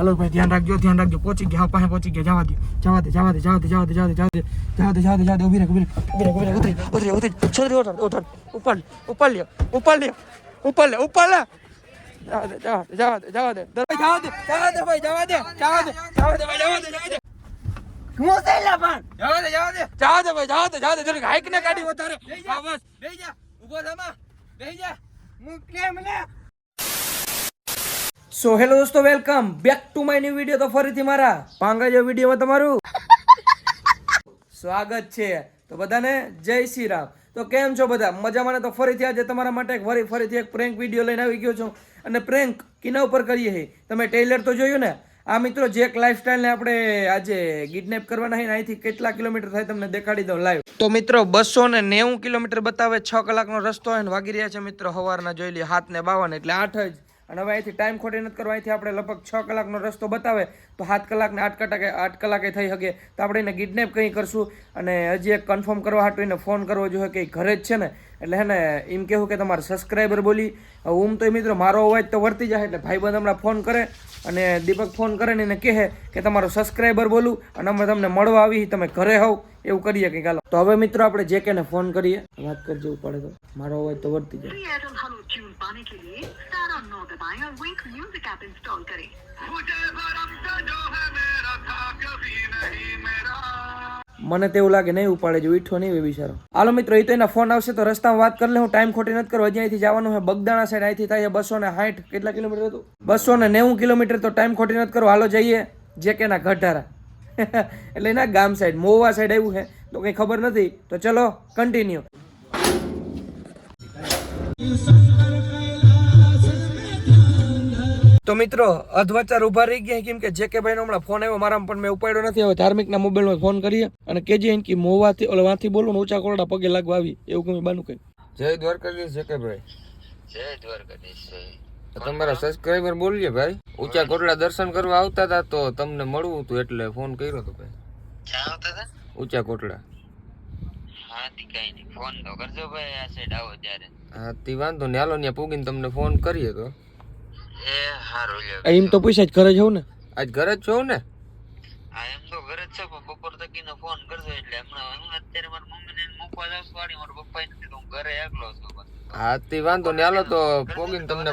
હાલો ભાઈ ધ્યાન રાખજો ધ્યાન રાખજો પહોંચી ગયા હા, પાસે પહોંચી ગયા જવા દે જવા દે જવા દે જવા દે જવા દે જવા દે જવા દે જવા દે જવા દે જવા દે ઊભી રહે ઊભી રહે ઊભી રહે ઊભી રહે ઉતરી ઉતરી ઉતરી છોડી ઉતર ઉતર ઉપર ઉપર લ્યો ઉપર લ્યો ઉપર લે ઉપર લે જવા દે જવા દે જવા દે જવા દે જવા દે જવા દે ભાઈ જવા દે જવા દે જવા દે ભાઈ જવા દે જવા દે હું થયેલા પણ જવા દે જવા દે જવા દે ભાઈ જવા દે જવા દે જરીક હાઈક ને કાઢી વધારે હા બસ બેહી જા ઊભો થા બેહી જા મૂકે મને સો હેલો દોસ્તો welcome back to my new video તો ફરીથી મારા પાંગાજો વિડીયોમાં તમારું સ્વાગત છે તો બધાને જય શ્રી રામ તો કેમ છો બધા મજામાં તો ફરીથી આજે તમારા માટે એક ફરી ફરીથી એક પ્રેન્ક વીડિયો લઈને આવી ગયો છું. અને પ્રેન્ક કિના ઉપર કરીએ છે તમે ટેલર તો જોયું ને? આ મિત્રો જેક લાઇફસ્ટાઈલને આપણે આજે કિડનેપ કરવાના છે અહીંથી કેટલા કિલોમીટર થાય તમને દેખાડી દઉં લાઈવ તો મિત્રો, બસો ને નેવું કિલોમીટર બતાવે, છ કલાકનો રસ્તો હોય ને, વાગી રહ્યા છે મિત્રો સવારના જોઈ લઈએ હાથ ને બાવન, એટલે આઠ જ. અને હવે અહીંથી ટાઈમ ખોટી નથી કરવા, અહીંથી આપણે લગભગ છ કલાકનો રસ્તો બતાવે, તો સાત કલાકને આઠ કલાકે આઠ કલાકે થઈ શકે. તો આપણે એને કિડનેપ કંઈ કરશું? અને હજી એક કન્ફર્મ કરવા હાટું એને ફોન કરવો જોઈએ કે ઘરે જ છે ને? એટલે હે ને, એમ કહેવું કે તમારે સબસ્ક્રાઈબર બોલી હું તો મિત્રો, મારો અવાજ તો વર્તી જાય, એટલે ભાઈબંધ હમણાં ફોન કરે, અને દીપક ફોન કરે ને એને કહે કે તમારો સબસ્ક્રાઈબર બોલું, અને અમે તમને મળવા આવી તમે ઘરે હોવ, એવું કરીએ કે હાલો. તો હવે મિત્રો, આપણે જે કેને ફોન કરીએ. વાત કરજો પડે તો. મારો અવાજ તો વર્તી જાય. ट्यून पाने के लिए स्टार और नौ दबाएं और विंक म्यूजिक ऐप इंस्टॉल करें મને તો એવું લાગે નહીં ઉપાડે જો ઉઠો નહીં હોય બિચારો હાલો મિત્રો એ તો એના ફોન આવશે તો રસ્તામાં વાત કરી લે હું ટાઈમ ખોટી નથી કરવા હજી અહીંથી જવાનું છે બગદાણા સાઈડ અહીંથી થાય બસો ને સાઠ કેટલા કિલોમીટર હતું બસો ને નેવું કિલોમીટર તો ટાઈમ ખોટી નથી કરો હાલો જઈએ જે કે ના ગઢારા એટલે એના ગામ સાઈડ મોવા સાઈડ આવ્યું છે તો કંઈ ખબર નથી તો ચલો કન્ટિન્યુ તો મિત્રો અધવાચાર ઊભા રહી ગયા કેમ કે જે કે ભાઈનો હમણાં ફોન આવ્યો મારા પણ મેં ઉપાડ્યો નથી. હવે ધાર્મિકના મોબાઈલમાં ફોન કરીએ અને કેજી એમ કે મોવાથી ઓલા વાંથી બોલું ને ઊંચા કોરડા પગે લાગવા આવી. એવું કઈ બાનું કઈ? જય દ્વારકાધીશ જકે ભાઈ. જય દ્વારકાધીશ તમારા સબસ્ક્રાઇબર બોલીએ ભાઈ. ઊંચા કોટડા દર્શન કરવા આવતા હતા તો તમને મળવું હતું એટલે ફોન કર્યો હતો ભાઈ. ક્યાં આવતા હતા? ઊંચા કોટડા હા તી કઈ નહીં. ફોન તો કરજો ભાઈ આ સાઈડ આવો ત્યારે. હા તે વાંધો ને હાલો ત્યાં પૂગીને તમને ફોન કરીએ તો. એ હારું લ્યો. એમ તો પૈસા જ ઘરે જવું ને? આજ ઘરે જ છો ને? હા એમ તો ઘરે જ છે પણ બપોર તકીનો ફોન કરજો એટલે હમણાં હું અત્યારે મારા મમ્મીને મૂકવા જાઉં છું વાડી. મારા પપ્પા નથી તો હું ઘરે એકલો છું. હા તે વાંધો ને હાલો તો પોગીને તમને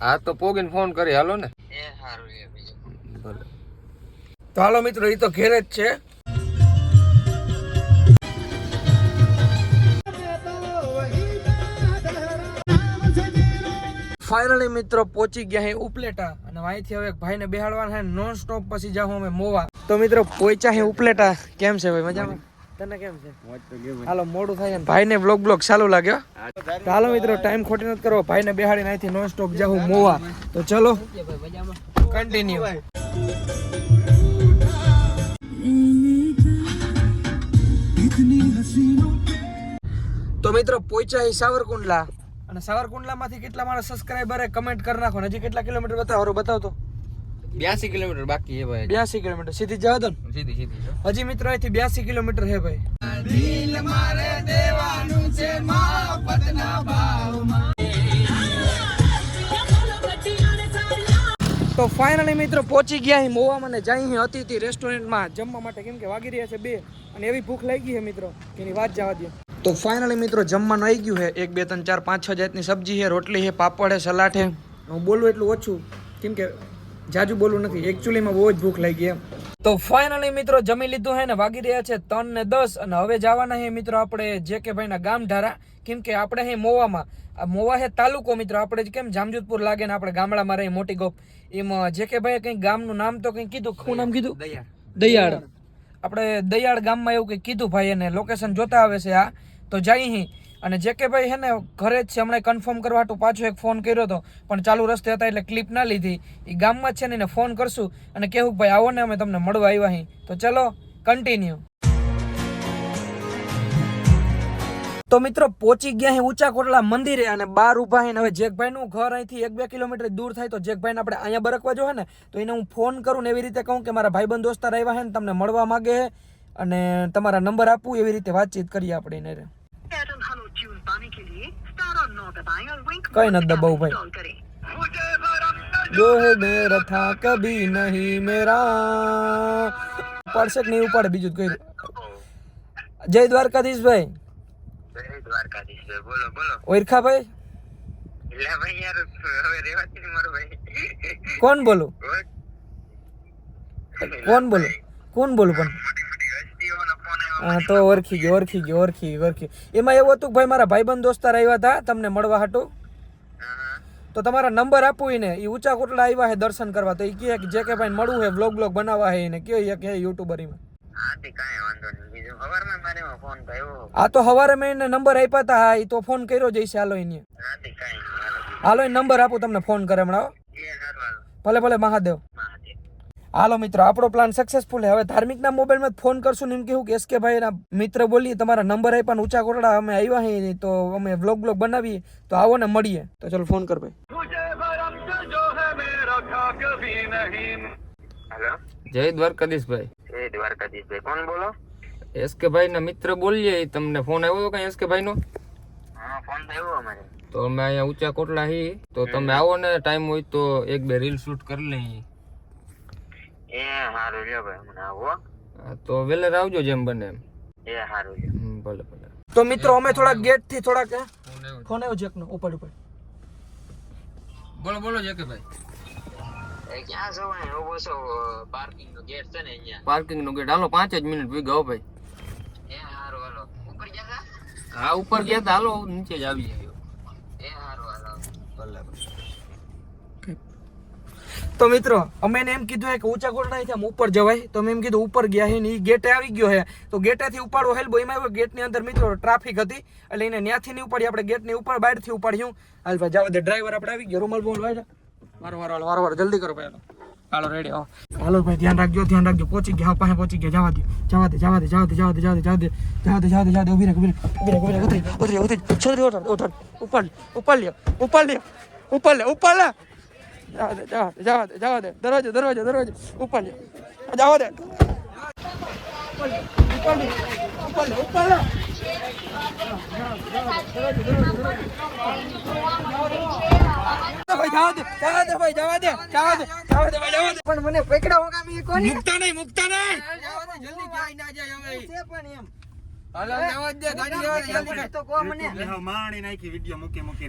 હા તો પોગીને ફોન કરી હાલો ને. એ હારું લ્યો ભલે. તો હાલો મિત્રો એ તો ઘેર જ છે. ફાઇનલી મિત્રો પહોંચી ગયા હે ઉપલેટા. અને અહીંથી હવે ભાઈને બેહાડવાના હે નોન સ્ટોપ પછી જાઉં અમે મોવા. તો મિત્રો, પહોંચ્યા હે ઉપલેટા. કેમ છે ભાઈ, મજામાં? તો મિત્રો ટાઈમ ખોટી નથી કરવો. ભાઈને બેહાડીને અહીંથી નોન સ્ટોપ જાઉં મોવા. તો ચલો કન્ટિન્યુ તો મિત્રો, પહોંચ્યા હી સાવરકુંડલા. અને સાવરકુંડલામાંથી કેટલા મારા સબસ્ક્રાઇબરે કમેન્ટ કરી નાખો હજી કેટલા કિલોમીટર બતાવો? હારો બતાવો બ્યાસી કિલોમીટર બાકી હે ભાઈ. બ્યાસી કિલોમીટર સીધી જવા દો સીધી સીધી હજી મિત્રો અહીંથી બ્યાસી કિલોમીટર છે ભાઈ. તો ફાઇનલી મિત્રો પહોંચી ગયા અહીં મોવામાં મને જઈ અહીં અતિથિ રેસ્ટોરન્ટમાં જમવા માટે કેમ કે વાગી રહ્યા છે બે અને એવી ભૂખ લાગી છે મિત્રો. એની વાત જવા દો તો ફાઇનલી મિત્રો જમવાનું આવી ગયું છે એક બે ત્રણ ચાર પાંચ છ જાતની સબ્જી છે રોટલી છે પાપડ છે સલાડ છે હું બોલું એટલું ઓછું કેમ કે જાજુ બોલવું નથી. એકચ્યુઅલીમાં બહુ જ ભૂખ લાગી એમ. તો ફાઇનલી મિત્રો જમી લીધું છે ને વાગી રહ્યા છે ત્રણ ને દસ અને હવે જવાના છે મિત્રો આપણે જે કે ભાઈના ગામ ઢારા કેમ કે આપણે અહીં મોવામાં. આ મોવા છે તાલુકો મિત્રો આપણે જ કેમ જામજોધપુર લાગે ને આપણે ગામડામાં રહી મોટી ગોપ. એમ જે કે ભાઈ કંઈ ગામનું નામ તો કંઈ કીધું? શું નામ કીધું? દયાળ. આપણે દયાળ ગામમાં એવું કંઈ કીધું ભાઈ એને? લોકેશન જોતા આવે છે આ. તો જઈ હિ અને જે કે ભાઈ હે ને, ઘરે જ છે, હમણાં કન્ફર્મ કરવા હાટુ પાછો એક ફોન કર્યો હતો પણ ચાલુ રસ્તે હતા એટલે ક્લિપ ના લીધી. એ ગામમાં છે ને, એને ફોન કરશું અને કહેવું ભાઈ આવો ને, અમે તમને મળવા આવ્યા અહીં. તો ચલો કન્ટિન્યુ તો મિત્રો, પહોંચી ગયા અહીં ઊંચા કોટલા મંદિરે અને બાર ઊભા હે હવે જેકભાઈનું ઘર અહીંથી એક બે કિલોમીટર દૂર થાય તો જેકભાઈને આપણે અહીંયા બરકવા જો હે ને, તો એને હું ફોન કરું ને એવી રીતે કહું કે મારા ભાઈબંધ દોસ્તાર આવ્યા હે ને, તમને મળવા માંગે અને તમારા નંબર આપું એવી રીતે વાતચીત કરીએ આપણે એને. कहीं ना म्यूजिक ऐप दबाओ भाई। इंस्टॉल करें जो है मेरा था कभी नहीं मेरा પડશે કે નહીં ઉપાડે બીજું જ કહ્યું જય દ્વારકાધીશ ભાઈ જય દ્વારકાધીશ ભાઈ બોલો બોલો ઓરખા ભાઈ એટલે ભાઈ યાર હવે રેવાતી નહીં મારો ભાઈ કોણ બોલું ઓય. કોણ બોલું કોણ બોલું પણ તો ઓળખી ગયો ઓળખી ગયો ઓળખી ઓળખી. એમાં એવું હતું કે ભાઈ મારા ભાઈબંધ દોસ્તાર આવ્યા હતા તમને મળવા હાટું. હા, હા. તો તમારા નંબર આપવું એને. એ ઊંચા કોટડા આવ્યા છે દર્શન કરવા. તો એ કહે કે જે કે ભાઈ મળવું છે વ્લોગ બ્લોગ બનાવવા છે એને. કયો કે યુટ્યુબર એમાં આ તો સવારે મેં એને નંબર આપ્યા હતા હા એ તો ફોન કર્યો જઈશ હાલો એને. હાલો એ નંબર આપું તમને ફોન કરે હમણાં. એ ભલે ભલે મહાદેવ. હાલો મિત્રો આપણો પ્લાન સક્સેસફુલ હવે ધાર્મિકના મોબાઈલમાં ફોન કરશું ને એમ કેવું કે એસકે ભાઈના મિત્ર બોલીએ તમારા નંબર આપ્યા ને ઊંચા કોટડા અમે આવ્યા હી તો અમે વ્લોગ બ્લોગ બનાવીએ તો આવો ને મળીએ. તો ચલો ફોન કર ભાઈ. જય દ્વારકાધીશ ભાઈ. જય દ્વારકાધીશ ભાઈ. કોણ બોલો? એસકે ભાઈ ના મિત્ર બોલીએ તમને ફોન આવ્યો હતો કઈ એસકે ભાઈ નો? હા ફોન આવ્યો અમારે. તો અમે અહીંયા ઊંચા કોટલા હી તો તમે આવો ને ટાઈમ હોય તો એક બે રીલ શૂટ કરી લઈએ. એ સારું લ્યો ભાઈ હમણાં આવો તો વેલેર આવજો જેમ બને એમ. એ સારું લ્યો. ભલે ભલે. તો મિત્રો અમે થોડાક ગેટથી થોડાક? ફોન આવ્યો જેક નો ઉપર ઉપર. બોલો બોલો જેકે ભાઈ. એ ક્યાં જવાય એવો બસો પાર્કિંગ નો ગેટ છે ને અહીંયા. પાર્કિંગ નો ગેટ હાલો પાંચ જ મિનિટ ભેગા ગયો ભાઈ. એ સારું હાલો. ઉપર ગયા હા ઉપર ગયા તા. હાલો નીચે જ આવી જાય એ સારું હાલો. ભલે ભલે. તો મિત્રો અમે એને એમ કીધું છે કે ઊંચા કોટડા આમ ઉપર જવાય. તો અમે એમ કીધું ઉપર ગયા છે ને એ ગેટે આવી ગયો છે તો ગેટેથી ઉપાડવો હેલ્બો એમાં આવ્યો ગેટની અંદર મિત્રો ટ્રાફિક હતી એટલે એને ત્યાંથી નહીં ઉપાડી આપણે ગેટની ઉપર બહારથી ઉપાડ્યું. હાલ ભાઈ જાવ દે ડ્રાઈવર આપણે આવી ગયો. રૂમાલ બોલ વાય વારો વારો હાલો, વારો વારો જલ્દી કરો ભાઈ હાલો. હાલો રેડી આવો હાલો ભાઈ ધ્યાન રાખજો ધ્યાન રાખજો. પહોંચી ગયા હા પાસે પહોંચી ગયા. જવા દે જવા દે જવા દે જવા દે જવા દે જવા દે જવા દે જવા દે જવા દે જવા દે. ઊભી રહે ઊભી રહે ઊભી રહે ઊભી રહે ઉતરી ઉતરી ઉતરી છોરી ઉઠાડ ઉઠાડ ઉપર ઉપર લ્યો ઉપર લ્યો ઉપર લે ઉપર લે જવા દે જવા દે જવા પણ મને પકડાવો કામી કોની નહીં માણી નાખી વીડિયો મૂકી મૂકી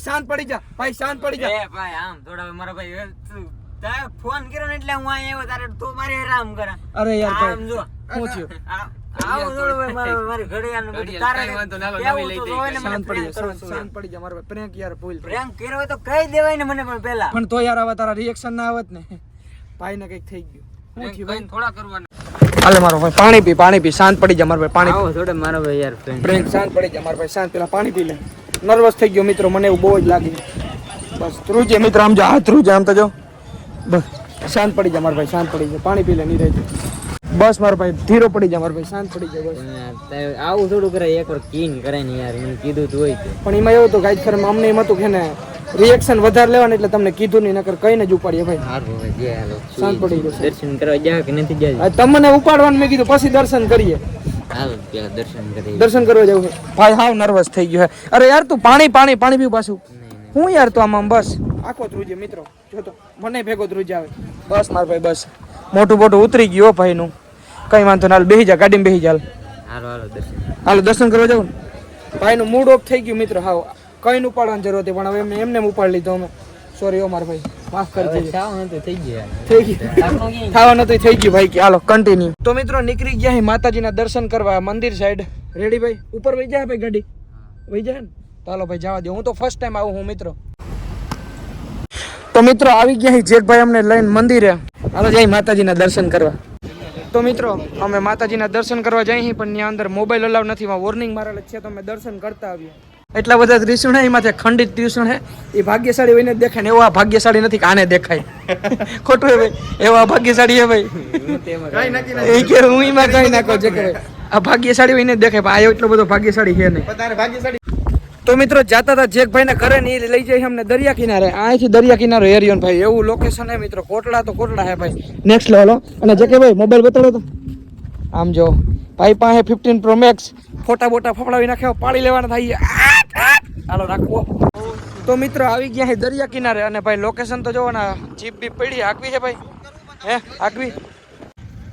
શાંત પડી જા ભાઈ શાંત પડી જા ભાઈ આમ થોડા મારા ભાઈ ફોન ને એટલે હું પણ તો યાર આવા તારા રિએક્શન ના આવત ને ભાઈ. ને કંઈક થઈ ગયું. થોડા કરવાનું. હાલે મારો ભાઈ પાણી પી પાણી પી શાંત પડી જા મારો ભાઈ પાણી આવો થોડે મારો ભાઈ યાર friend. શાંત પડી જા મારો ભાઈ શાંત પેલા પાણી પી લે. નર્વસ થઈ ગયો મિત્રો મને એવું બહુ જ લાગી. બસ ધ્રુજે મિત્ર આમ જો હાથ ધ્રુજે આમ તો જો. બસ શાંત પડી જા મારો ભાઈ શાંત પડી જા. પાણી પી લે નહીં રહેજો બસ મારો ભાઈ ધીરો પડી જા મારો ભાઈ શાંત પડી જાય બસ. આવું થોડું કરાય એકવાર કિંગ કરે ને યાર મેં કીધું તો હોય પણ એમાં એવું હતું ગાઈડ ખરે અમને એમ હતું કે ને રિએક્શન વધારે લેવાનું એટલે તમને કીધું નહીં નકર કઈને જ ઉપાડીએ ભાઈ. હારું ભાઈ જે હાલો. શાંત પડી ગયો દર્શન કરવા જા કે નથી જાય તમને ઉપાડવાનું મેં કીધું પછી દર્શન કરીએ. દર્શન કરવા જવું ભાઈ હાવ નર્વસ થઈ ગયો છે. અરે યાર તું પાણી પાણી પાણી પીવું પાછું. હું યાર તો આમ આમ બસ. આખો ધ્રુજે મિત્રો. જો તો મને ભેગો ધ્રુજ આવે. બસ માર ભાઈ બસ. મોટું મોટું ઉતરી ગયું હો ભાઈનું. કઈ વાંધો ના હાલ બેહી જા ગાડીમાં બેહી જા હાલો. હાલો દર્શન. કરવા દર્શન કરવા નું? ભાઈનું મૂડ ઓફ થઈ ગયું મિત્રો હાવ. કઈ નું ઉપાડવાની જરૂર હતી પણ હવે એમને ઉપાડી લીધો અમે. સોરી ઓ માર ભાઈ. માફ કરી દેજો. થઈ ગયું થઈ ગયા. ખાવા નતું થઈ ગયું ભાઈ કે હાલો કન્ટિન્યુ તો મિત્રો નીકળી ગયા અહીં માતાજીના દર્શન કરવા મંદિર સાઈડ રેડી ભાઈ? ઉપર વહી જાય ભાઈ ગાડી. વહી જાય ને. તો હાલો ભાઈ જવા દો હું તો ફર્સ્ટ ટાઈમ આવું હું મિત્રો. તો મિત્રો આવી ગયા અહીં જેકભાઈ અમને લઈને મંદિરે. હાલો જય માતાજીના દર્શન કરવા. તો મિત્રો અમે માતાજીના દર્શન કરવા જઈએ પણ ત્યાં અંદર મોબાઈલ અલાવ નથી વોર્નિંગ મારેલ છે તો અમે દર્શન કરતા આવીએ. એટલા બધા ત્રિશુણ હે એમાંથી ખંડિત ત્રિશુણ હે. એ ભાગ્યશાળી હોય ને દેખાય ને એવા ભાગ્યશાળી નથી કે આને દેખાય. ખોટું હે ભાઈ. એવા ભાગ્યશાળી હે ભાઈ. એ કે હું એમાં કઈ નાખો છે કે આ ભાગ્યશાળી હોય ને દેખાય પણ આ એટલો બધો ભાગ્યશાળી છે નહીં. તો મિત્રો જાતા હતા જેકભાઈ ને ઘરે ને એ લઈ જાય અમને દરિયા કિનારે. અહીંથી દરિયા કિનારો એરિયો ભાઈ એવું લોકેશન હે મિત્રો. કોટડા તો કોટડા હે ભાઈ. નેક્સ્ટ લેવલ અને જે કે ભાઈ મોબાઈલ બતાડો તો. આમ જો. ભાઈ પાસે ફિફ્ટીન પ્રો મેક્સ ફોટા બોટા ફફડાવી નાખ્યો પાડી લેવાના થાય આટ, આટ. રાખવો. તો મિત્રો આવી ગયા છે દરિયા કિનારે અને ભાઈ લોકેશન તો જોવો ને જીપ બીપ પડી હાકવી છે ભાઈ? હે હાકવી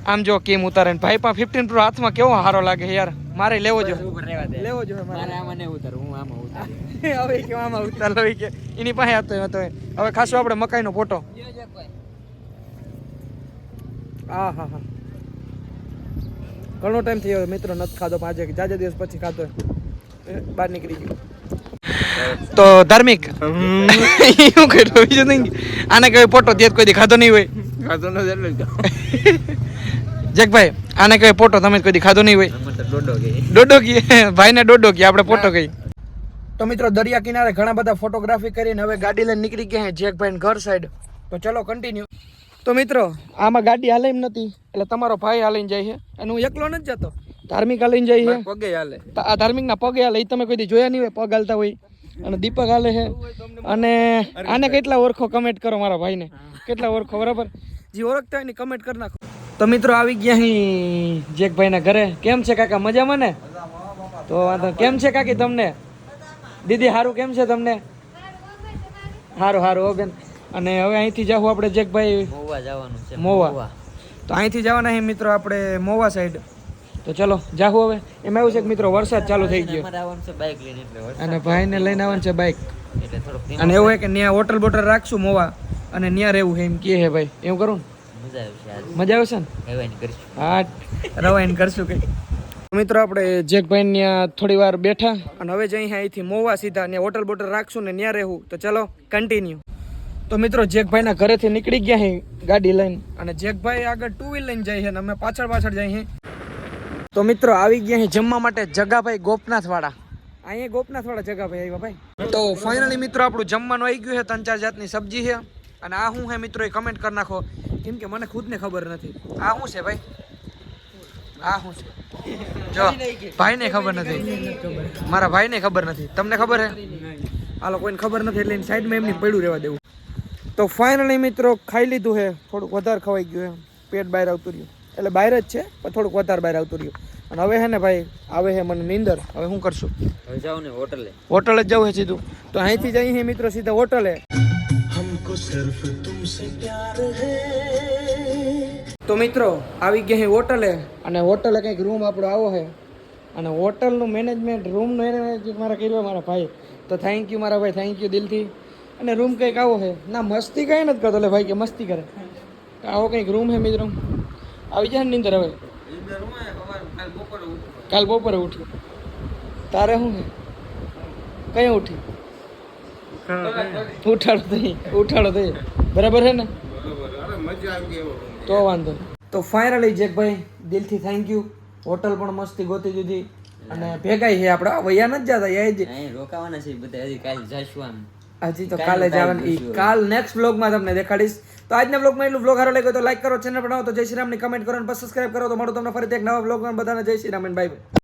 આમ જો કેમ ઉતારે ભાઈ પણ ફિફ્ટીન પ્રો હાથમાં કેવો હારો લાગે યાર. મારે લેવો જો લેવો જો મારે. આમાં ઉતારું હું આમાં ઉતારી. હવે કે આમાં ઉતાર લઈ કે એની પાસે હતો હતો હવે ખાસો આપણે મકાઈનો ફોટો. હા હા હા. ઘણો ટાઈમ થયો મિત્રો નથી ખાધો આજે જાજે દિવસ પછી ખાધો. બહાર નીકળી ગયો. તો ધાર્મિક? શું કર્યું બીજું નહીં. આને કઈ પોટો તે કોઈ ખાધો નહીં હોય. ખાધો નથી એટલે જ. જગભાઈ આને કહેવાય પોટો તમે કોઈ ખાધો નહીં હોય. ડોડો કે. ભાઈને ડોડો કી આપણે પોટો કહી તો મિત્રો દરિયા કિનારે ઘણા બધા ફોટોગ્રાફી કરીને હવે ગાડી લઈને નીકળી ગયા છે જેકભાઈ ઘર સાઈડ તો ચલો કન્ટિન્યુ તો મિત્રો આમાં ગાડી હાલે એમ નથી એટલે તમારો ભાઈ હાલીને જાય છે. અને હું એકલો નથી જતો. ધાર્મિક હાલીને જાય છે. પગે હાલે. આ ધાર્મિકના પગે હાલે એ તમે કોઈ જોયા નહીં હોય પગ હાલતા હોય. અને દીપક હાલે છે. અને આને કેટલા ઓળખો કમેન્ટ કરો મારા ભાઈને. કેટલા ઓળખો બરાબર? જે ઓળખતા હોય ને કમેન્ટ કરી નાખો. તો મિત્રો આવી ગયા અહીં જેકભાઈના ઘરે. કેમ છે કાકા મજામાં ને? તો વાંધો કેમ છે કાકી તમને? દીદી સારું કેમ છે તમને? સારું સારું ઓ બેન. અને હવે અહીંથી જાવું આપણે જેકભાઈ મોવા જવાનું છે મોવા. તો અહીંથી જવાના છે મિત્રો આપણે મોવા સાઈડ તો ચલો જાહુ હવે. એમાં એવું છે કે મિત્રો વરસાદ ચાલુ થઈ ગયો. અને ભાઈને લઈને આવવાનું છે બાઇક અને એવું હોય કે ત્યાં હોટલ બોટલ રાખશું મોવા અને ત્યાં રહેવું છે એમ કહે હે ભાઈ. એવું કરું? ને મજા આવશે ને? હા રવાઈન કરશું કઈ મિત્રો આપણે જેકભાઈ ત્યાં થોડી વાર બેઠા અને હવે જઈ અહીંથી મોવા સીધા ત્યાં હોટલ બોટલ રાખશું ને ત્યાં રહેવું. તો ચલો કન્ટિન્યુ તો મિત્રો જેકભાઈના ઘરેથી નીકળી ગયા છે ગાડી લઈને. અને જેકભાઈ આગળ ટુ વ્હીલ લઈને જાય છે અને અમે પાછળ પાછળ જઈએ તો મિત્રો આવી ગયા છે જમવા માટે જગાભાઈ ગોપનાથ વાળા અહીંયા ગોપનાથવાળા જગાભાઈ આવ્યા ભાઈ. તો ફાઇનલી મિત્રો આપણું જમવાનું આવી ગયું છે ત્રણ ચાર જાતની સબ્જી છે. અને આ શું છે મિત્રો એ કમેન્ટ કરી નાખો. કેમ કે મને ખુદને ખબર નથી. આ શું છે ભાઈ? આ શું છે? જો ભાઈને ખબર નથી. મારા ભાઈને ખબર નથી. તમને ખબર હે હાલો કોઈને ખબર નથી એટલે સાઈડમાં એમની પડ્યું રહેવા દેવું. તો ફાઇનલી મિત્રો ખાઈ લીધું છે થોડુંક વધારે ખવાઈ ગયું એમ. પેટ બહાર આવતું રહ્યું. એટલે બહાર જ છે પણ થોડુંક વધારે બહાર આવતું રહ્યું. અને હવે હે ને ભાઈ આવે છે મને નીંદર. હવે શું કરશું? હવે જાઉં ને હોટલે. હોટલે જ જવું છે સીધું. તો અહીંથી જઈએ છીએ મિત્રો સીધા હોટલે. તો મિત્રો આવી ગયા છે હોટલે. અને હોટલે કંઈક રૂમ આપણો આવો છે અને હોટલનું મેનેજમેન્ટ રૂમનું એને મારા કર્યું મારા ભાઈ તો થેન્ક યુ મારા ભાઈ થેન્ક યુ દિલથી. અને રૂમ કંઈક આવો છે. ના, મસ્તી કંઈ નથી કરતો. એટલે ભાઈ, કે મસ્તી કરે. આવો કંઈક રૂમ છે, મિત્રો. આવી જાય ને નીંદર હવે. કાલ બપોરે ઉઠ્યું તારે શું છે? કઈ ઉઠી? ઉઠાડો થઈ ઉઠાડો થઈ બરાબર છે ને? તો વાંધો. તો ફાઇનલી જેકભાઈ, દિલથી થેન્ક યુ હોટલ પણ મસ્તી ગોતી દીધી. અને ભેગાઈ છે આપણે. વૈયા નથી જતા એ જ રોકાવાના છે બધા, હજી કાલે જઈશું આમ હજી તો કાલે જવાનું. કાલ નેક્સ્ટ બ્લોગમાં તમને દેખાડીશ. તો આજના બ્લોગમાં એટલું બ્લોગ સારો લાગ્યો તો લાઈક કરો ચેનલ બનાવો તો જય શ્રી રામની કમેન્ટ કરો અને સબસ્ક્રાઈબ કરો. તો મળો તમને ફરીથી એક નવા બ્લોગમાં બધાને. જય શ્રી રામ બાય બાય